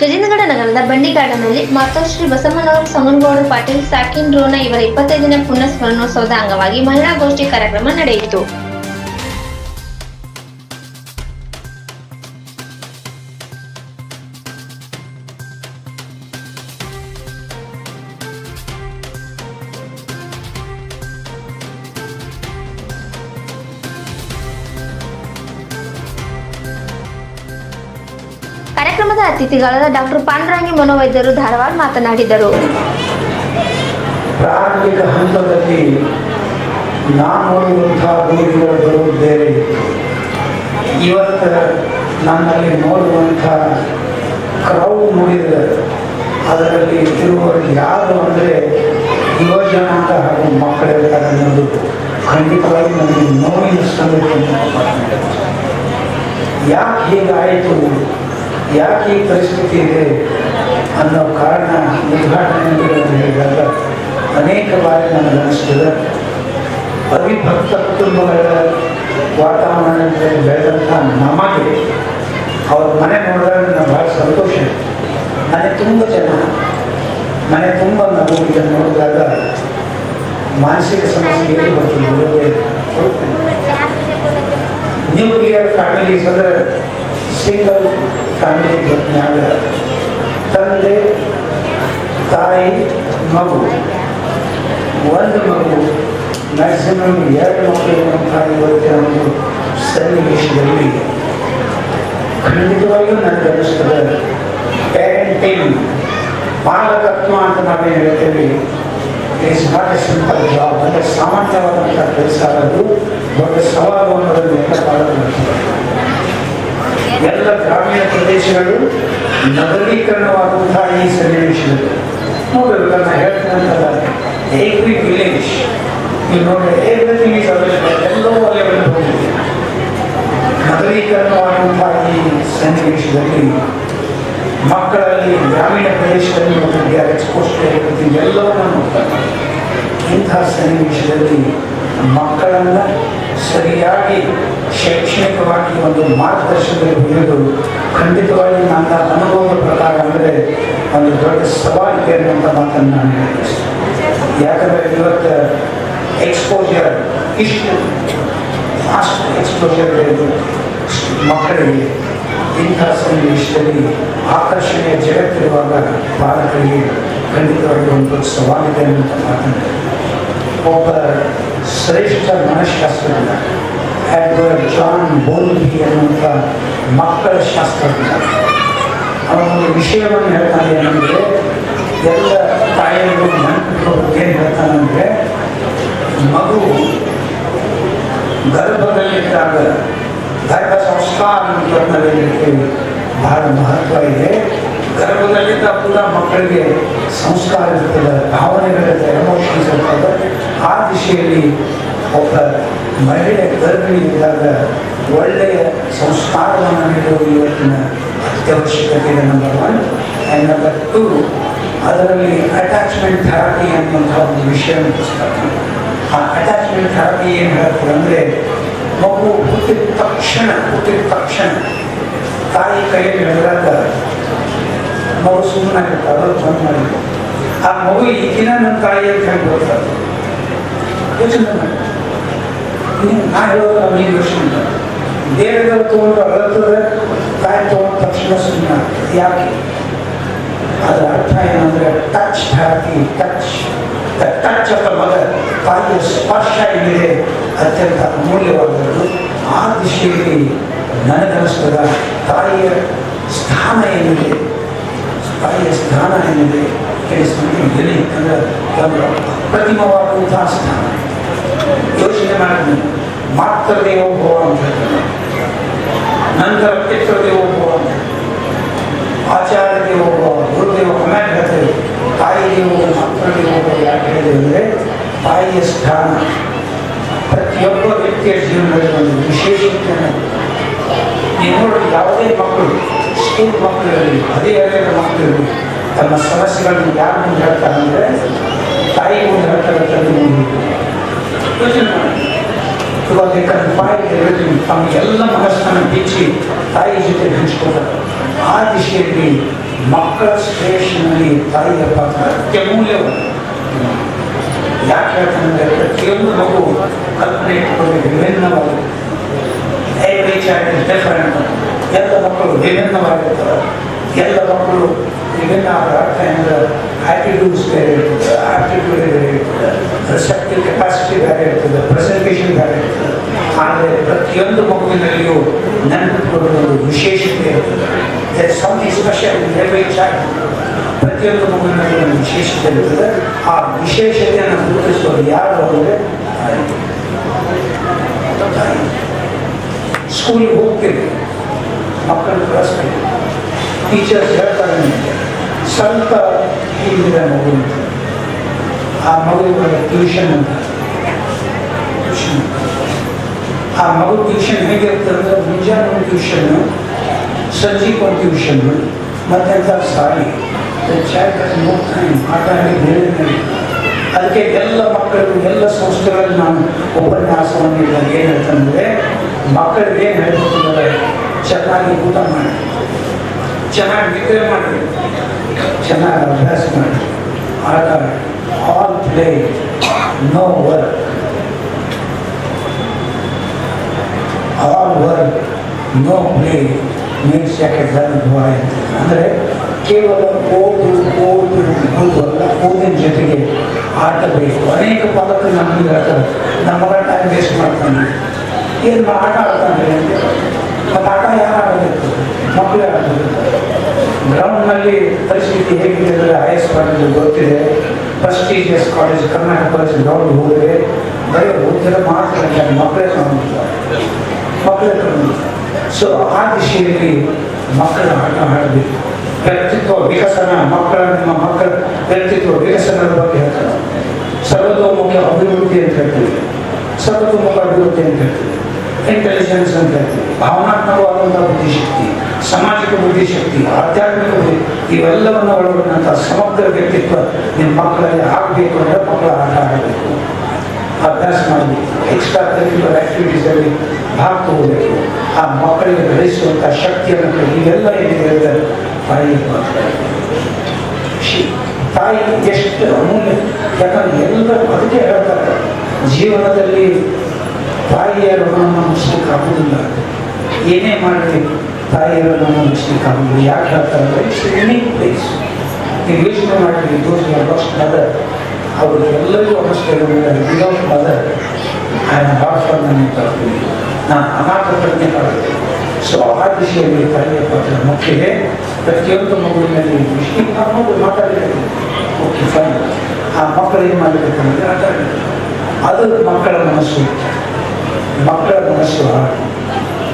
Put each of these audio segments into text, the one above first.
ಗಜೇಂದ್ರಗಡ ನಗರದ ಬಂಡಿಗಾಡನಲ್ಲಿ ಮಾತಾಶ್ರೀ ಬಸಮ್ಮನವರು ಸಂಗನಗೌಡರು ಪಾಟೀಲ್ ಸಾಕಿನ್ ರೋಣ ಇವರ ಇಪ್ಪತ್ತೈದನೇ ಪುಣ್ಯ ಸ್ಮರಣೋತ್ಸವದ ಅಂಗವಾಗಿ ಮಹಿಳಾ ಗೋಷ್ಠಿ ಕಾರ್ಯಕ್ರಮ ನಡೆಯಿತು. ಅತಿಥಿಗಳಾದ ಡಾಕ್ಟರ್ ಪಾಂಡ್ರಾಂಗಿ ಮನೋವೈದ್ಯರು ಧಾರವಾಡ ಮಾತನಾಡಿದರು. ಪ್ರಾರಂಭಿಕ ಹಂತದಲ್ಲಿ ನಾನು ನೋಡಿರುವಂತಹ ದೂರುಗಳು ಬರುವುದು ಬೇರೆ ಇವತ್ತು ನನ್ನಲ್ಲಿ ನೋಡುವಂಥ ಕ್ರೌಡ್ ನೋಡಿದರೆ ಅದರಲ್ಲಿ ಇರುವವರು ಯಾರು ಅಂದರೆ ಯುವಜನ ಹಾಗೂ ಮಕ್ಕಳಿರ್ತಾರೆ ಅನ್ನೋದು ಖಂಡಿತವಾಗಿ ನನಗೆ ನೋವಿನ ಸಂಗತಿ ಯಾಕೆ ಹೀಗಾಯಿತು? ಯಾಕೆ ಈ ಪರಿಸ್ಥಿತಿ ಇದೆ ಅನ್ನೋ ಕಾರಣ ಉದ್ಘಾಟನೆ ಹೇಳಿದಾಗ ಅನೇಕ ಬಾರಿ ನನಗೆ ಅನಿಸ್ತದೆ ಅವಿಭಕ್ತ ಕುಟುಂಬಗಳ ವಾತಾವರಣದಲ್ಲಿ ಬೆಳೆದಂಥ ನಮಗೆ ಅವ್ರ ಮನೆ ನೋಡಿದಾಗ ನನಗೆ ಭಾಳ ಸಂತೋಷ. ಮನೆ ತುಂಬ ಜನ, ಮನೆ ತುಂಬ ನಗು ಇದನ್ನು ನೋಡಿದಾಗ ಮಾನಸಿಕ ಸಮಸ್ಯೆ ಇಲ್ಲವೇ ನಿಮಗೆ ನ್ಯೂಕ್ಲಿಯರ್ ಫ್ಯಾಮಿಲೀಸ್ ಅಂದರೆ ಸಿಂಗಲ್ ಫ್ಯಾಮಿಲಿ ಜೊತೆಯಾಗ ತಂದೆ ತಾಯಿ ಮಗು ಒಂದು ಮಗು ಮ್ಯಾಕ್ಸಿಮಮ್ ಎರಡು ಮಕ್ಕಳು ತಾಯಿ ಇವತ್ತಿನ ಒಂದು ಸನ್ನಿವೇಶದಲ್ಲಿ ಖಂಡಿತವಾಗಿಯೂ ನನಗೆ ಅನಿಸ್ತದೆ ಪ್ಯಾರೆಂಟಿಂಗ್ ಪಾಲಕತ್ವ ಅಂತ ನಾವೇನು ಹೇಳ್ತೇವೆ is not a simple job ಅಂದರೆ ಸಾಮಾನ್ಯವಾದಂಥ ಕೆಲಸ ಅದು ದೊಡ್ಡ ಸವಾಲು ಅನ್ನೋದನ್ನು ಎಲ್ಲ ಪಾಲಕರು ಎಲ್ಲ ಗ್ರಾಮೀಣ ಪ್ರದೇಶಗಳು ನಗರೀಕರಣವಾದಂತಹ ಈ ಸನ್ನಿವೇಶದಲ್ಲಿ. ನೋಡಬೇಕು ನಾನು ಹೇಳ್ತೇನಂತಲ್ಲ ಎವ್ರಿ ವಿಲೇಜ್ ನೀವು ನೋಡಿ ಎವ್ರಿಥಿಂಗ್ ಇಸ್ ಅವೈಲೇಬಲ್ ಎಲ್ಲೋ ಅವೈಲೇಬಲ್ ಹೋಗಿದೆ. ನಗರೀಕರಣವಾದಂತಹ ಈ ಸನ್ನಿವೇಶದಲ್ಲಿ ಮಕ್ಕಳಲ್ಲಿ, ಗ್ರಾಮೀಣ ಪ್ರದೇಶದಲ್ಲಿ ಮತ್ತು ಎಕ್ಸ್ಪೋಸ್ಟ್ ಎಲ್ಲವನ್ನೂ ನೋಡ್ತಾರೆ ಇಂತಹ ಸನ್ನಿವೇಶದಲ್ಲಿ ಮಕ್ಕಳನ್ನು ಸರಿಯಾಗಿ ಶೈಕ್ಷಣಿಕವಾಗಿ ಒಂದು ಮಾರ್ಗದರ್ಶನದಲ್ಲಿ ಹೊಂದಿದ್ದು ಖಂಡಿತವಾಗಿ ನನ್ನ ಅನುಭವದ ಪ್ರಕಾರ ಅಂದರೆ ಒಂದು ದೊಡ್ಡ ಸವಾಲಿದೆ ಅನ್ನುವಂಥ ಮಾತನ್ನು ನಾನು ಯಾಕಂದರೆ ಇವತ್ತು ಎಕ್ಸ್ಪೋಜರ್ ಇಷ್ಟು ಫಾಸ್ಟ್ ಎಕ್ಸ್ಪೋಜರ್ ಮಕ್ಕಳಿಗೆ ಇಂಥ ಸನ್ನಿವೇಶದಲ್ಲಿ ಆಕರ್ಷಣೆಯ ಜಗತ್ತಿರುವಾಗ ಬಾಲಕರಿಗೆ ಖಂಡಿತವಾಗಿ ಒಂದು ಸವಾಲಿದೆ ಅನ್ನುವಂಥ ಮಾತನ್ನು ಒಬ್ಬ ಶ್ರೇಷ್ಠ ಮನಃಶಾಸ್ತ್ರಜ್ಞ. ಎಡ್ವರ್ಡ್ ಜಾನ್ ಬೋಲ್ಬಿ ಅನ್ನುವಂಥ ಮಕ್ಕಳ ಶಾಸ್ತ್ರಜ್ಞ. ಅವನೊಂದು ವಿಷಯವನ್ನು ಹೇಳ್ತಾನೆ ಏನಂದರೆ, ಎಲ್ಲ ತಾಯಿಯರು ನೆನಪಿಟ್ಟು ಏನು ಹೇಳ್ತಾನಂದರೆ, ಮಗು ಗರ್ಭದಲ್ಲಿದ್ದಾಗ ಗರ್ಭ ಸಂಸ್ಕಾರ ಹೇಳ್ತೀವಿ ಬಹಳ ಮಹತ್ವ ಇದೆ. ಗರ್ಭದಲ್ಲಿದ್ದ ಕೂಡ ಮಕ್ಕಳಿಗೆ ಸಂಸ್ಕಾರ ಇರ್ತದೆ, ಭಾವನೆಗಳಿರ್ತದೆ ಎಮೋಷನ್ಸ್ ಇರ್ತದೆ. ಆ ದಿಶೆಯಲ್ಲಿ ಒಬ್ಬ ಮಹಿಳೆ ಗರ್ಭಿಣಿ ಇದ್ದಾಗ ಒಳ್ಳೆಯ ಸಂಸ್ಕಾರವನ್ನು ನೀಡುವ ಇವತ್ತಿನ ಅತ್ಯವಶ್ಯಕತೆ number one and number two ಅದರಲ್ಲಿ ಅಟ್ಯಾಚ್ಮೆಂಟ್ ಥೆರಪಿ ಅನ್ನುವಂಥ ಒಂದು ವಿಷಯವನ್ನು ಪುಸ್ತಕ ಆ ಅಟ್ಯಾಚ್ಮೆಂಟ್ ಥೆರಪಿ ಏನು ಹೇಳ್ತದೆ ಅಂದರೆ, ಮಗು ಹುಟ್ಟಿದ ತಕ್ಷಣ ಹುಟ್ಟಿದ ತಕ್ಷಣ ತಾಯಿ ಕೈಯಲ್ಲಿ ಹೇಳಿದಾಗ ಮಗು ಸುಮ್ಮನಾಗಿರ್ತಾರೆ ಅದು ಬಂದ್ ಆ ಮಗು ಈಗಿನ ನನ್ನ ತಾಯಿ ಅಂತ ಹೇಳಿ ಯೋಚನೆ ಮಾಡಿ ನಾ ಹೇಳೋದು ನಾವು ಈಗ ಯೋಚನೆ ಮಾಡಿ ದೇಹದಲ್ಲಿ ತೊಗೊಂಡು ಅಳತದೆ ತಾಯಿ ತೊಗೊಂಡ ತಕ್ಷಣ ಸುಮ್ಮನೆ ಯಾಕೆ ಅದರ ಅರ್ಥ ಏನಂದ್ರೆ touch happy touch touch of mother ತಾಯಿಯ ಸ್ಪರ್ಶ ಏನಿದೆ ಅತ್ಯಂತ ಅಮೂಲ್ಯವಾದದ್ದು ಆ ದಿಶೆಯಲ್ಲಿ ನನಗನಿಸ್ತದ ತಾಯಿಯ ಸ್ಥಾನ ಏನಿದೆ ತಾಯಿಯ ಸ್ಥಾನ ಏನಿದೆ ಕೇಳಿಸ್ಕೊಂಡು ಎಲ್ಲಿ ಅಂದರೆ ಒಂದು ಅಪ್ರತಿಮವಾದಂತಹ ಸ್ಥಾನ ಯೋಚನೆ ಮಾಡಿ ಮಾತೃದೇವೋಭವ ಅಂತ ಹೇಳ್ತಾರೆ. ನಂತರ ಪಿತೃದೇವೋಭವ ಅಂತ ಹೇಳ್ತಾರೆ. ಆಚಾರ್ಯ ದೇವೋಭವ ಗುರುದೇವ ಆಮೇಲೆ ಹೇಳ್ತೇವೆ ತಾಯಿ ದೇವೋ ಮಾತೃದೇವೋಭವ ಯಾಕೆ ಹೇಳಿದೆ ಅಂದರೆ ತಾಯಿಯ ಸ್ಥಾನ. ಪ್ರತಿಯೊಬ್ಬ ವ್ಯಕ್ತಿಯ ಜೀವನದಲ್ಲಿ ಒಂದು ವಿಶೇಷತೆ ನೀವು ನೋಡಿ ಯಾವುದೇ ಮಕ್ಕಳು ಸ್ಕೂಲ್ ಮಕ್ಕಳಿರಲಿ ಮಕ್ಕಳು ಮಕ್ಕಳಿರಲಿ, ತಮ್ಮ ಸಮಸ್ಯೆಗಳನ್ನು ಯಾರು ಮುಂದೆ ಹೇಳ್ತಾರೆ ಅಂದರೆ ತಾಯಿ ಮುಂದೆ ಹೇಳ್ತಾರೆ ತಂದೆ ಮುಂದೆ ಯೋಚನೆ ಮಾಡಿ ಇವಾಗ ಎವ್ರಿಥಿಂಗ್ ತಮ್ಮ ಎಲ್ಲ ಮನಸ್ಸನ್ನು ಬಿಚ್ಚಿ ತಾಯಿ ಜೊತೆ ಹಂಚ್ಕೊತಾರೆ ಆ ದಿಶೆಯಲ್ಲಿ ಮಕ್ಕಳ ಸ್ಟೇಷನಲ್ಲಿ ತಾಯಿಯ ಪಾತ್ರ ಅತ್ಯಮೂಲ್ಯವಾದ ಯಾಕೆ ಹೇಳ್ತಾನೆ ಪ್ರತಿಯೊಂದು ಮಗು ಕಲ್ಪನೆ ಇಟ್ಟುಕೊಂಡು ವಿಭಿನ್ನವಾಗಿದೆ ಎಲ್ಲ ಮಕ್ಕಳು ವಿಭಿನ್ನವಾಗಿರ್ತಾರೆ ಎಲ್ಲ ಮಕ್ಕಳು ವಿಭಿನ್ನ ಅರ್ಥ ಅಂದರೆ ಆ್ಯಟಿಟ್ಯೂಡ್ಸ್ ಬೇರೆ ಇರ್ತದೆ ಆ್ಯಪ್ಟಿಟ್ಯೂಡ್ ಬೇರೆ ಇರ್ತದೆ ರಿಸೆಪ್ಟಿವ್ ಕೆಪಾಸಿಟಿ ಬೇರೆ ಇರ್ತದೆ ಪ್ರೆಸೆಂಟೇಷನ್ ಬೇರೆ ಇರ್ತದೆ ಆದರೆ ಪ್ರತಿಯೊಂದು ಮಗುವಿನಲ್ಲಿಯೂ ನೆನಪಿಟ್ಕೊಳ್ಳೋದು ಒಂದು ವಿಶೇಷತೆ ಇರ್ತದೆ ಸಮಥಿಂಗ್ ಸ್ಪೆಷಲ್ ಎವ್ರಿ ಚೈಲ್ಡ್ ಪ್ರತಿಯೊಂದು ಮಗುವಿನಲ್ಲಿ ಒಂದು ವಿಶೇಷತೆ ಇರ್ತದೆ. ಆ ವಿಶೇಷತೆಯನ್ನು ಗುರುತಿಸುವುದು ಯಾರು ಅಂದರೆ ತಾಯಿ. ಸ್ಕೂಲಿಗೆ ಹೋಗ್ತೀವಿ ಮಕ್ಕಳು ಕಳಿಸ್ತೀವಿ ಟೀಚರ್ಸ್ ಹೇಳ್ತಾರೆ ನಿಮಗೆ. ಸ್ವಲ್ಪ ಹಿಂದಿನ ಮಗು. ಅಂತ ಆ ಮಗುವಿಗೆ ಟ್ಯೂಷನ್ ಅಂತ. ಟ್ಯೂಷನ್ ಆ ಮಗು ಟ್ಯೂಷನ್ ಹೇಗಿರ್ತದೆ ಅಂದರೆ ಮುಂಜಾನೆ ಒಂದು ಟ್ಯೂಷನ್ನು ಸಂಜೆಗೆ ಒಂದು ಟ್ಯೂಷನ್ನು ಮತ್ತೆಂತ ಸಾರಿ ಚೈಲ್ಡ್ ಹೋಗ್ತಾನೆ ಮಾತಾಡಿ ಬೇರೆ ಅದಕ್ಕೆ ಎಲ್ಲ ಮಕ್ಕಳು ಎಲ್ಲ ಸಂಸ್ಥೆಗಳಲ್ಲಿ ನಾನು ಉಪನ್ಯಾಸವನ್ನು ಇದ್ದಾಗ ಏನು ಮಕ್ಕಳಿಗೆ ಏನು ಹೇಳ್ಬೇಕಂದ್ರೆ ಚೆನ್ನಾಗಿ ಊಟ ಮಾಡಿ. ಚೆನ್ನಾಗಿ ನಿದ್ರೆ ಮಾಡಿ. ಚೆನ್ನಾಗಿ ಅಭ್ಯಾಸ ಮಾಡಿ ಆಟ all play no work all work no play means ಯಾಕೆ ಬಾಯ್ ಅಂದರೆ ಕೇವಲ ಓದು ಓದು ಓದು ಅಲ್ಲ, ಓದಿನ ಜೊತೆಗೆ ಆಟ ಬೇಕು. ಅನೇಕ ಪಾಲಕರು ನಮಗೆ ಹೇಳ್ತಾರೆ. ನಮ್ಮ ಮಗ ಟೈಮ್ ವೇಸ್ಟ್ ಮಾಡ್ತಾನೆ. ಏನು ಆಟ ಆಡ್ತಾನೆ ಅಂತ ಮತ್ತು ಆಟ ಯಾರು ಆಡಬೇಕು ಮಕ್ಕಳೇ ಆಡಬೇಕು. ಗ್ರೌಂಡ್ನಲ್ಲಿ ಪರಿಸ್ಥಿತಿ ಹೇಗಿದೆ ಅಂದರೆ ಐ ಎಸ್ ಕಾಲೇಜ್ ಗೊತ್ತಿದೆ. Prestigious college Karnataka college ground ಹೋದರೆ ಬರೀ ಓದಿದ್ರೆ ಮಾತ್ರ ಮಕ್ಕಳೇ ಸಂಬಂಧಿಸಿದ ಮಕ್ಕಳೇ ಸಂಬಂಧಿಸಿದ ಸೊ ಆ ದಿಶೆಯಲ್ಲಿ ಮಕ್ಕಳ ಆಟ ಆಡಬೇಕು. ವ್ಯಕ್ತಿತ್ವ ವಿಕಸನ, ಮಕ್ಕಳ, ನಿಮ್ಮ ಮಕ್ಕಳ ವ್ಯಕ್ತಿತ್ವ ವಿಕಸನದ ಬಗ್ಗೆ ಹೇಳ್ತಾರೆ. ಸರ್ವತೋಮುಖ ಅಭಿವೃದ್ಧಿ ಅಂತ ಹೇಳ್ತೀವಿ. ಸರ್ವತೋಮುಖ ಅಭಿವೃದ್ಧಿ ಅಂತ ಹೇಳ್ತೀವಿ. ಇಂಟೆಲಿಜೆನ್ಸ್ ಅಂತ ಹೇಳ್ತೀವಿ ಭಾವನಾತ್ಮಕವಾದಂಥ ಬುದ್ಧಿಶಕ್ತಿ, ಸಾಮಾಜಿಕ ಬುದ್ಧಿಶಕ್ತಿ, ಆಧ್ಯಾತ್ಮಿಕ ಬುದ್ಧಿ, ಇವೆಲ್ಲವನ್ನು ಒಳಗೊಂಡಂಥ ಸಮಗ್ರ ವ್ಯಕ್ತಿತ್ವ ನಿಮ್ಮ ಮಕ್ಕಳಲ್ಲಿ ಆಗಬೇಕು ಅಂದರೆ ಮಕ್ಕಳ ಆಟ ಆಡಬೇಕು. ಅಭ್ಯಾಸ ಮಾಡಬೇಕು ಎಕ್ಸ್ಟ್ರಾ ಕರಿಕ್ಯುಲರ್ ಆಕ್ಟಿವಿಟೀಸಲ್ಲಿ ಭಾಗ ತಗೋಬೇಕು. ಆ ಮಕ್ಕಳಿಗೆ ಬೆಳೆಸುವಂಥ ಶಕ್ತಿಯನ್ನು. ಇವೆಲ್ಲ ಏನಿದೆ ಹೇಳ್ತಾರೆ ತಾಯಿ ತಾಯಿ ಎಷ್ಟು ಅಮೂಲ್ಯ. ಯಾಕಂದ್ರೆ ಎಲ್ಲರೂ ಅದಕ್ಕೆ ಹೇಳ್ತಾರೆ. ಜೀವನದಲ್ಲಿ ತಾಯಿಯ ಋಣವನ್ನು ಮುಗಿಸ್ಲಿಕ್ಕೆ ಆಗುವುದಿಲ್ಲ ಏನೇ ಮಾಡಲಿ ತಾಯಿಯ ಋಣವನ್ನು ಮುಗಿಸ್ಲಿಕ್ಕೆ ಆಗುವುದಿಲ್ಲ ಯಾಕೆ ಹೇಳ್ತಾರೆ ಅಂದರೆ ಇಟ್ಸ್ ಯುನೀಕ್ ಪ್ಲೇಸ್ ನೀವು ಯೋಚನೆ ಮಾಡಿರಿ ದೋಸ್ ಲಾಸ್ಟ್ ಮದರ್ ಅವರು ಎಲ್ಲರಿಗೂ ಅನ್ನಿಸ್ತೇವೆ without mother I am not for ನನ್ನ ತರ್ತೀನಿ ನಾನು ಅನಾಥ ಪ್ರಜ್ಞೆ ಕಾಡುತ್ತೆ ಸೊ ಆ ದಿಶೆಯಲ್ಲಿ ತಾಯಿಯ ಪಾತ್ರ ಮುಖ್ಯ ಇದೆ ಪ್ರತಿಯೊಂದು ಮಗುವಿನಲ್ಲಿ ವಿಷಯ ನಾವು ಮಾತಾಡಿದ್ದೇವೆ ಓಕೆ ಫೈನ್ ಆ ಮಕ್ಕಳು ಏನು ಮಾಡಬೇಕಂದ್ರೆ ಆಟ ಆಡಬೇಕು ಅದು ಮಕ್ಕಳ ಮನಸ್ಸು ಮಕ್ಕಳ ಮನಸ್ಸು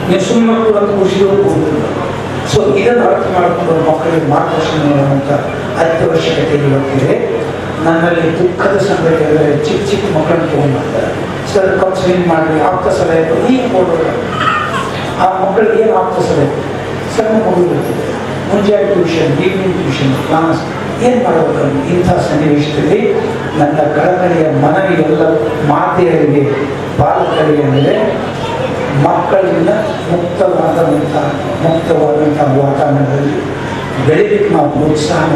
ನೀವು ಸುಮ್ಮನೆ ಕೂಡ ಖುಷಿಯೂ ಸೊ ಇದನ್ನು ಅರ್ಥ ಮಾಡಿಕೊಂಡು ಮಕ್ಕಳಿಗೆ ಮಾರ್ಗದರ್ಶನ ಮಾಡುವಂಥ ಅತ್ಯವಶ್ಯಕತೆ ಇವತ್ತಿದೆ ನನ್ನಲ್ಲಿ ದುಃಖದ ಸಂಗತಿ ಅಂದರೆ ಚಿಕ್ಕ ಚಿಕ್ಕ ಮಕ್ಕಳನ್ನು ತೊಗೊಂಡ್ಬರ್ತಾರೆ ಸರ್ ಕೌನ್ಸಿಲಿಂಗ್ ಮಾಡಿ ಆಪ್ತ ಸಲಹೆ ಈಗ ಕೊಡೋದು ಆ ಮಕ್ಕಳಿಗೆ ಏನು ಆಪ್ತ ಸಲಹೆ? ಸಣ್ಣ ಮಗು ಮುಂಜಾನೆ ಟ್ಯೂಷನ್ ಈವ್ನಿಂಗ್ ಟ್ಯೂಷನ್ ಕ್ಲಾಸ್ ಏನು ಮಾಡಬೇಕು ಇಂಥ ಸನ್ನಿವೇಶದಲ್ಲಿ ನನ್ನ ಕಳಕಳಿಯ ಮನವಿ ಎಲ್ಲ ಮಾತೆಯರಿಗೆ ಬಾಲಕರಿಗೆ ಅಂದರೆ ಮಕ್ಕಳಿಂದ ಮುಕ್ತವಾದಂಥ ಮುಕ್ತವಾದಂಥ ವಾತಾವರಣದಲ್ಲಿ ಬೆಳೀಲಿಕ್ಕೆ ನಾವು ಪ್ರೋತ್ಸಾಹ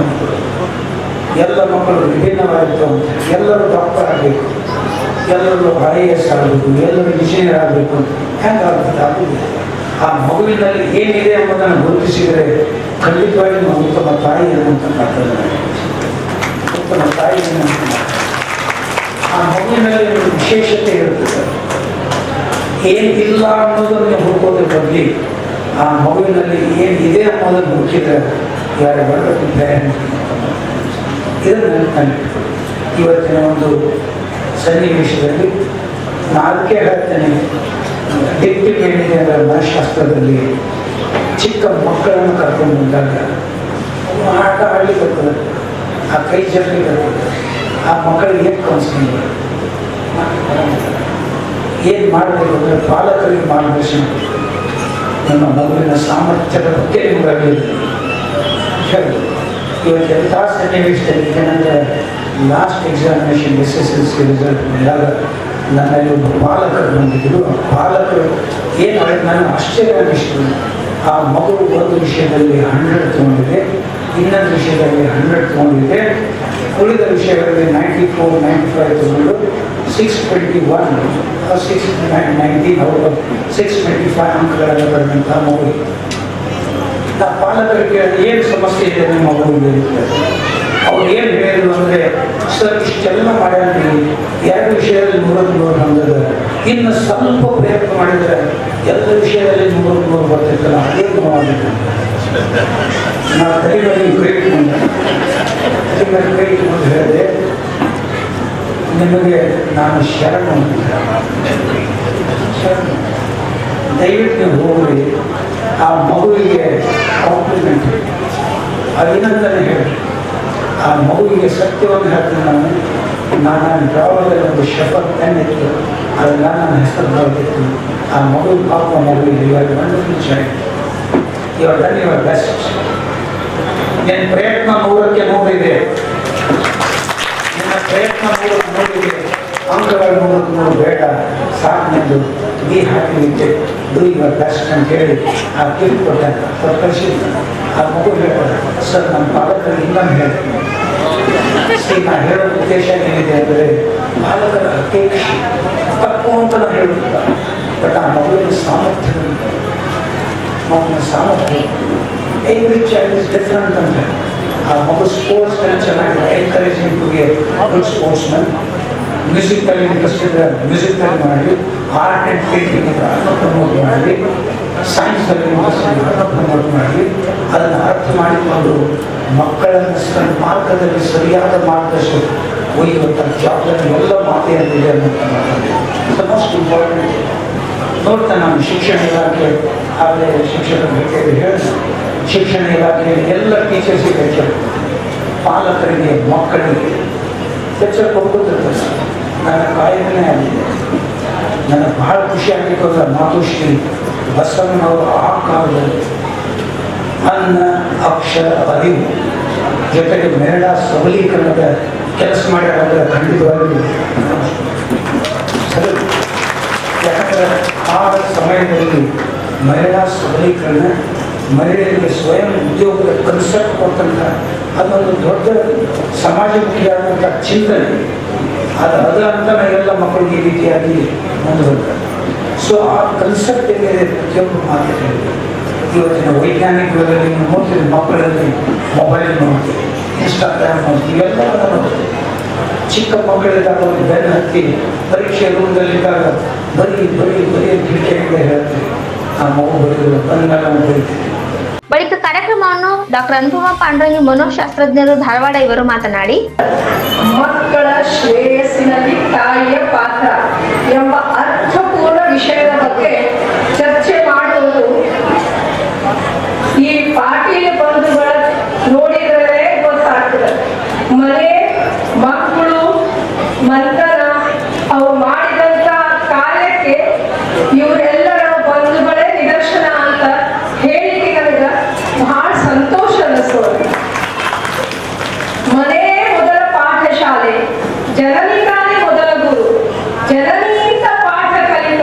ಎಲ್ಲ ಮಕ್ಕಳು ವಿಭಿನ್ನವಾಗಿರ್ತವೆ ಎಲ್ಲರೂ ಡಾಕ್ಟರ್ ಆಗಬೇಕು. ಎಲ್ಲರೂ ಐ ಎ ಎಸ್ ಆಗಬೇಕು. ಎಲ್ಲರೂ ಇಂಜಿನಿಯರ್ ಆಗಬೇಕು ಅಂತ. ಹೆಂಗೆ ಆಗುತ್ತೆ ಆಗುದಿಲ್ಲ ಆ ಮಗುವಿನಲ್ಲಿ ಏನಿದೆ ಎಂಬುದನ್ನು ಗುರುತಿಸಿದರೆ ಖಂಡಿತವಾಗಿ ನಮ್ಮ ಉತ್ತಮ ತಾಯಿ ಅನ್ನುವಂಥ ಮಾತನ್ನು ಉತ್ತಮ ತಾಯಿ ಅನ್ನುವಂಥ. ಆ ಮಗುವಿನಲ್ಲಿ ಒಂದು ವಿಶೇಷತೆ ಇಲ್ಲ ಏನಿಲ್ಲ ಅನ್ನೋದನ್ನು ಹುಡುಕೋದ್ರ ಬದಲಿ ಆ ಮಗುವಿನಲ್ಲಿ ಏನಿದೆ ಅನ್ನೋದನ್ನು ಹುಡುಕಿದ್ರೆ ಯಾರು ಬರಬೇಕು ಇದನ್ನು ನೆನಪಿಟ್ಟು ಇವತ್ತಿನ ಒಂದು ಸನ್ನಿವೇಶದಲ್ಲಿ ನಾಲ್ಕೇ ಹೇಳ್ತೇನೆ ಡಿಪ್ಟಿ ಅಂದರೆ ಮನಃಶಾಸ್ತ್ರದಲ್ಲಿ ಚಿಕ್ಕ ಮಕ್ಕಳನ್ನು ಕರ್ಕೊಂಡು ಬಂದಾಗ ಆಟ ಆಡ್ಲಿಕ್ಕೆ ಬರ್ತದೆ. ಆ ಕೈ ಜರ್ಲಿಕ್ಕೆ ಬರ್ತದೆ. ಆ ಮಕ್ಕಳಿಗೆ ಏನು ಕೌನ್ಸಿಲಿಂಗ್ ಏನು ಮಾಡಬೇಕು ಅಂದರೆ ಪಾಲಕರಿಗೆ ಮಾರ್ಗದರ್ಶನ ನಮ್ಮ ಮಗುವಿನ ಸಾಮರ್ಥ್ಯದ ಬಗ್ಗೆ ನಿಮಗೆ ಹೇಳಿ. ಇವತ್ತು ಎಂಥ ಸನ್ನಿವೇಶದಲ್ಲಿ ಏನಂದರೆ last examination S S L C result ಬಂದಾಗ ನನ್ನಲ್ಲಿ ಒಬ್ಬ ಪಾಲಕರು ಬಂದಿದ್ದರು ಪಾಲಕರು ಏನು ನಾನು ಆಶ್ಚರ್ಯ ಅನಿಸ್ತು ಆ ಮಗು ಒಂದು ವಿಷಯದಲ್ಲಿ ಹಂಡ್ರೆಡ್ ತೊಗೊಂಡಿದೆ, ಇನ್ನೊಂದು ವಿಷಯದಲ್ಲಿ ಹಂಡ್ರೆಡ್ ತೊಗೊಂಡಿದ್ದೆ ಉಳಿದ ವಿಷಯಗಳಲ್ಲಿ ನೈಂಟಿ ಫೋರ್ ನೈಂಟಿ ಫೈವ್ ತೊಗೊಂಡು six twenty one six nineteen out of six twenty five ಅಂಕಗಳನ್ನು ಬರೆದಂಥ ಮಗು ನಾ ಪಾಲಕರಿಗೆ ಏನು ಸಮಸ್ಯೆ ಇದೆ ನಿಮ್ಮ ಮಗುವಿಗೆ ಅಂತ. ಅವ್ರು ಏನು ಹೇಳಿದ್ರು ಅಂದರೆ ಸರ್ ಇಷ್ಟೆಲ್ಲ ಮಾಡ್ಯಾನ್ರಿ ಎರಡು ವಿಷಯದಲ್ಲಿ ನೂರಕ್ಕೆ ನೂರು ಬಂದದ ಇನ್ನು ಸ್ವಲ್ಪ ಪ್ರಯತ್ನ ಮಾಡಿದರೆ ಎಲ್ಲ ವಿಷಯದಲ್ಲಿ ನೂರಕ್ಕೆ ನೂರು ಬರ್ತಿತ್ತಲ್ಲ ಅದೇ ನೋವಾಗಿತ್ತು ನಾವು ಕೈ ಹೇಳಿದೆ ನಿಮಗೆ ನಾನು ಶರಣ ದಯವಿಟ್ಟು ಹೋಗಿ ಆ ಮಗುವಿಗೆ ಕಾಂಪ್ಲಿಮೆಂಟ್ ಅಭಿನಂದನೆ ಹೇಳಿ ಆ ಮಗುವಿಗೆ ಸತ್ಯವನ್ನು ಹೇಳ್ತೀನಿ ನಾನು. ನಾನು ಡ್ರಾವದಲ್ಲಿ ಒಂದು ಶಪತ್ ತಂದಿತ್ತು. ಅದು ಅದನ್ನ ನನ್ನ ಹೆಸರು ಬರ್ತಿತ್ತು ಆ ಮಗು ಪಾಪ ಮಗುವಿಗೆ ಇವಾಗ ಬಂದು ಇವಾಗ ಡನ್ ಬೆಸ್ಟ್ ನಿನ್ನ ಪ್ರಯತ್ನ ನೂರಕ್ಕೆ ನೂರಿದೆ ನಿನ್ನ ಪ್ರಯತ್ನ ನೂರಕ್ಕೆ ನೂರಿದೆ ಅಂಕಗಳು ನೂರಕ್ಕೆ ನೂರು ಬೇಡ. ಸಾಕು ನೀ ಹಾಕಿ ವಿತ್ ಡೂ ಯುವರ್ ಬೆಸ್ಟ್ ಅಂತ ಹೇಳಿ ಆ ಗಿಫ್ಟ್ ಕೊಟ್ಟೆ, ಕೊಟ್ಟು ಕಳಿಸಿದ್ದು ಆ ಮಗು ಹೇಳ್ತಾರೆ ಸರ್, ನಮ್ಮ ಪಾಲಕರು ಇನ್ನೊಂದು ಹೇಳ್ತೀನಿ ಸಿ ನಾ ಹೇಳೋ ಉದ್ದೇಶ ಏನಿದೆ ಅಂದರೆ, ಪಾಲಕರ ಅಪೇಕ್ಷೆ, ತಪ್ಪು ಅಂತ ನಾನು ಹೇಳುತ್ತ ಬಟ್ ಆ ಮಗುವಿನ ಸಾಮರ್ಥ್ಯ ಮಗುವಿನ ಸಾಮರ್ಥ್ಯ ಎವ್ರಿ ಚೈಲ್ಡ್ ಇಸ್ ಡಿಫ್ರೆಂಟ್ ಅಂತ ಆ ಮಗು ಸ್ಪೋರ್ಟ್ಸ್ ಚೆನ್ನಾಗಿದೆ ಎನ್ಕರೇಜಿಂಗ್ ಟು ಗೆ good sportsman musically interest ಇದ್ದರೆ ಮ್ಯೂಸಿಕಲ್ಲಿ ಮಾಡಿ ಆರ್ಟ್ ಆ್ಯಂಡ್ ಪೇಂಟಿಂಗ್ ಇದ್ದರೆ ಅದನ್ನು ಪ್ರಮೋಟ್ ಮಾಡಿ ಸೈನ್ಸಲ್ಲಿ ಇಂಟ್ರೆಸ್ಟ್ ಇದ್ದರೆ ಅದನ್ನು ಪ್ರಮೋಟ್ ಮಾಡಿ ಅದನ್ನು ಅರ್ಥ ಮಾಡಿಕೊಂಡು ಮಕ್ಕಳನ್ನು ಮಾರ್ಗದಲ್ಲಿ ಸರಿಯಾದ ಮಾರ್ಗದರ್ಶನ ಒಯ್ಯುವಂಥ ಜವಾಬ್ದಾರಿ ಎಲ್ಲ ಮಾತೆಯಲ್ಲಿದೆ ಅನ್ನೋಂಥ ಮೋಸ್ಟ್ ಇಂಪಾರ್ಟೆಂಟ್ ನೋಡ್ತಾ ನಾನು ಶಿಕ್ಷಣ ಇಲಾಖೆ ಆಗಲೇ ಶಿಕ್ಷಕರ ಭೇಟಿಯಲ್ಲಿ ಹೇಳಿದೆ ಶಿಕ್ಷಣ ಇಲಾಖೆಯಲ್ಲಿ ಎಲ್ಲ ಟೀಚರ್ಸಿಗೆ ಲೆಕ್ಚರ್ ಪಾಲಕರಿಗೆ, ಮಕ್ಕಳಿಗೆ. ಲೆಕ್ಚರ್ ಕೊಡ್ಕೊತಿರ್ತಾರೆ ನನ್ನ ಕಾಯಕನೇ ಆಗಿದೆ. ನನಗೆ ಬಹಳ ಖುಷಿ ಆಗಲಿಕ್ಕೋಲ್ಲ ಮಾತುಶ್ರೀ ಬಸವನವರು ಆ ಕಾಲದಲ್ಲಿ. ಅನ್ನ ಅಕ್ಷರ ಅರಿವು ಜೊತೆಗೆ ಮಹಿಳಾ ಸಬಲೀಕರಣದ ಕೆಲಸ ಮಾಡ್ಯಾರ ಖಂಡಿತವಾಗಿ ಯಾಕಂದ್ರೆ ಆ ಸಮಯದಲ್ಲಿ ಮಹಿಳಾ ಸಬಲೀಕರಣ ಮಹಿಳೆಯರಿಗೆ ಸ್ವಯಂ ಉದ್ಯೋಗದ ಕನ್ಸೆಪ್ಟ್ ಕೊಟ್ಟಂಥ ಅದೊಂದು ದೊಡ್ಡ ಸಮಾಜಮುಖಿಯಾದಂಥ ಚಿಂತನೆ. ಅದು ಅದ ಅಂತ ಎಲ್ಲ ಮಕ್ಕಳಿಗೆ ಈ ರೀತಿಯಾಗಿ ಮುಂದುವರೆದ ಸೊ ಆ ಕನ್ಸೆಪ್ಟ್ ಏನಿದೆ ಪ್ರತಿಯೊಬ್ಬರು ಮಾತಾಡ್ತಾರೆ ಇವತ್ತಿನ ವೈಜ್ಞಾನಿಕ ಯುಗದಲ್ಲಿ ನೀವು ನೋಡ್ತೀರಿ, ಮಕ್ಕಳಲ್ಲಿ ಮೊಬೈಲ್ ನೋಡ್ತೀವಿ ಇನ್ಸ್ಟಾಗ್ರಾಮ್ ನೋಡ್ತೀವಿ ಎಲ್ಲ ನೋಡ್ತೀವಿ ಚಿಕ್ಕ ಮಕ್ಕಳಿದ್ದಾಗ ಒಂದು ಬೆನ್ನು ಹತ್ತಿ ಪರೀಕ್ಷೆ ರೂಮದಲ್ಲಿದ್ದಾಗ ಬರೀ ಬರೀ ಬರೀ ಅಂತ ಹೇಳ್ತೀವಿ ಆ ಮಗು ಬರೀದ್ರು ಬಂದಾಗ ನಾವು ಬರೀತೀವಿ ಬಳಿಕ ಕಾರ್ಯಕ್ರಮವನ್ನು ಡಾಕ್ಟರ್ ಅನುಪಮ ಪಾಂಡ್ರಂಗಿ ಮನೋಶಾಸ್ತ್ರಜ್ಞರು ಧಾರವಾಡ ಇವರು ಮಾತನಾಡಿ. ಮಕ್ಕಳ ಶ್ರೇಯಸ್ಸಿನಲ್ಲಿ ತಾಯಿಯ ಪಾತ್ರ ಎಂಬ ಅರ್ಥಪೂರ್ಣ ವಿಷಯದ ಬಗ್ಗೆ ಚರ್ಚೆ ಮಾಡುವುದು ಈ ಪಾಟೀಲ್ ಬಂಧುಗಳ ನೋಡಿದರೆ ಗೊತ್ತಾಗ್ತದೆ ಮನೆ ಮಕ್ಕಳು ಮಂಥನ ಅವು ಮಾಡಿದಂತ ಕಾರ್ಯಕ್ಕೆ ಇವರೆಲ್ಲರ ಬಂಧುಗಳೇ ನಿದರ್ಶನ ಅಂತ ಹೇಳಿಕೆ ನನಗೆ ಬಹಳ ಸಂತೋಷ ಅನಿಸ್ತದೆ ಮನೆ ಮೊದಲ ಪಾಠಶಾಲೆ ಜನನಿ ತಾನೇ ಮೊದಲ ಗುರು ಜನನಿಯಿಂದ ಪಾಠ ಕಲಿತ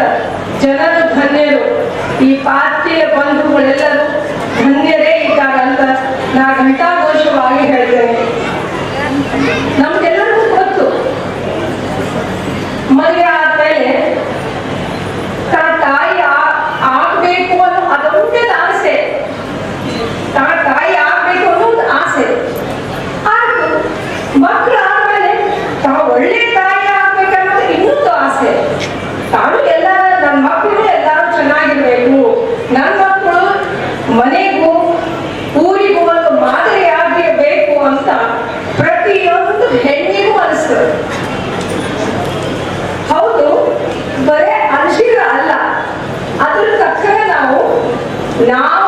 ಜನರು ಧನ್ಯರು ಈ ಪಾರ್ಥಿವ ಬಂಧುಗಳೆಲ್ಲರೂ ಧನ್ಯರೇ ಇದ್ದಾರೆ ಅಂತ ನಾ ಘಂಟಾಘೋಷವಾಗಿ ಹೇಳ್ತೇನೆ ನಮ್ಗೆಲ್ಲರಿಗೂ ಗೊತ್ತು ಮದುವೆ ಆದ್ಮೇಲೆ ತಾ ತಾಯಿ ಆ- ಆಗ್ಬೇಕು ಅನ್ನೋ ಅದೊಂದೇ ಆಸೆ ತಾ ತಾಯಿ ಆಗ್ಬೇಕು ಅನ್ನೋ ಒಂದು ಆಸೆ ಆಯ್ತು ಮಕ್ಕಳು ಆದ್ಮೇಲೆ ತಾವು ಒಳ್ಳೆ ತಾಯಿ ಆಗ್ಬೇಕನ್ನೋದು ಇನ್ನೊಂದು ಆಸೆ ತಾನು ಎಲ್ಲ ನನ್ನ ಮಕ್ಕಳು ಎಲ್ಲರೂ ಚೆನ್ನಾಗಿರ್ಬೇಕು ನನ್ನ ಮಕ್ಕಳು ಮನೆಗೂ ಊರಿಗೂ ಒಂದು ಮಾದರಿ ಆಗಬೇಕು ಅಂತ ಪ್ರತಿಯೊಂದು ಹೆಣ್ಣಿಗೂ ಅನಿಸ್ತದೆ ಹೌದು ಬರೇ ಅನಿಸಿದ ಅಲ್ಲ ಅದ್ರ ತಕ್ಕನೆ ನಾವು ನಾವು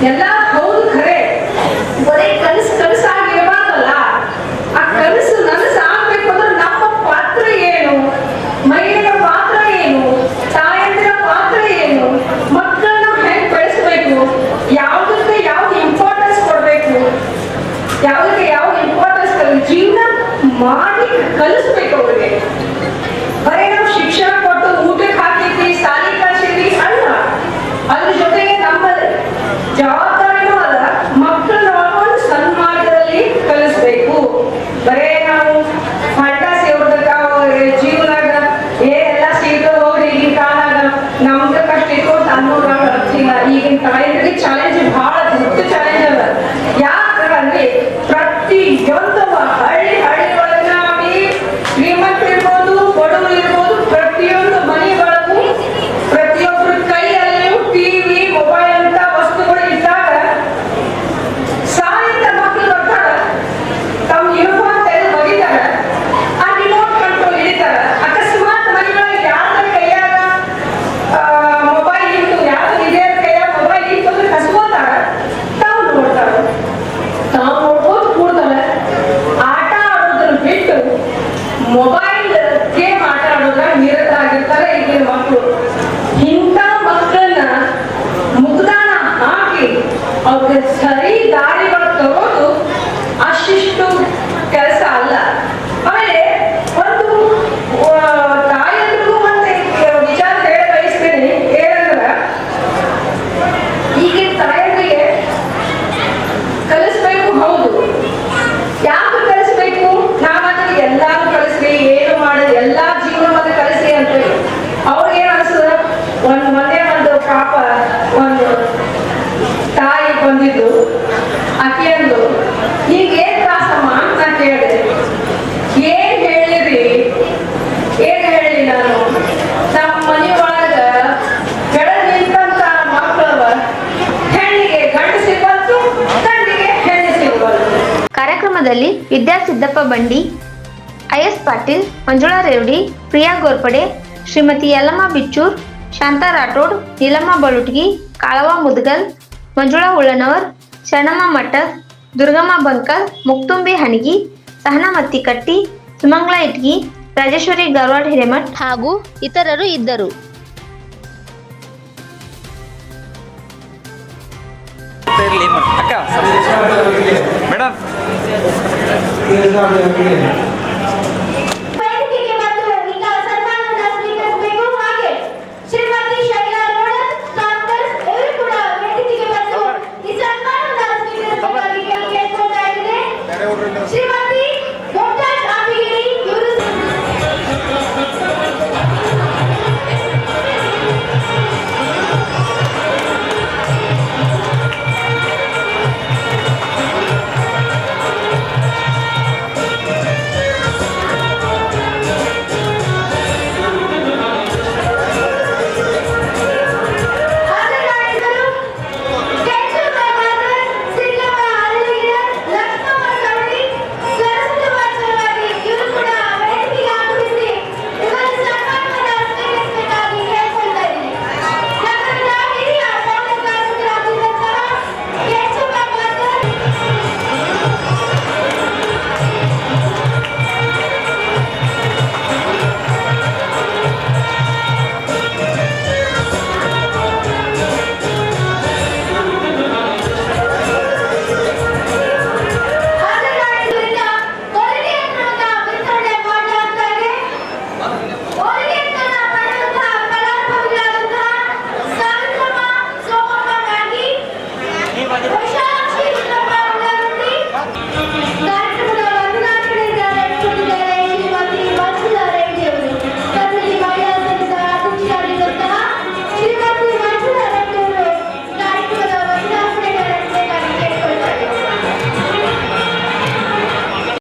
Y hablamos. Vidya Siddappa Bandi I S Patil Manjula Revadi Priya Ghorpade Shrimati Yallamma Bichur Shanta Rathod Neelamma Balutgi Kalava Mudgal Manjula Ullanavar Sharanamma Mathad Durgamma Bankal Muktumbi Hanagi Sahanamatti Katti Sumangla Itgi Rajeshwari ಗರ್ವಾಡ್ Hiremath ಹಾಗೂ ಇತರರು ಇದ್ದರು. ಅಕ್ಕ. Deus abençoe.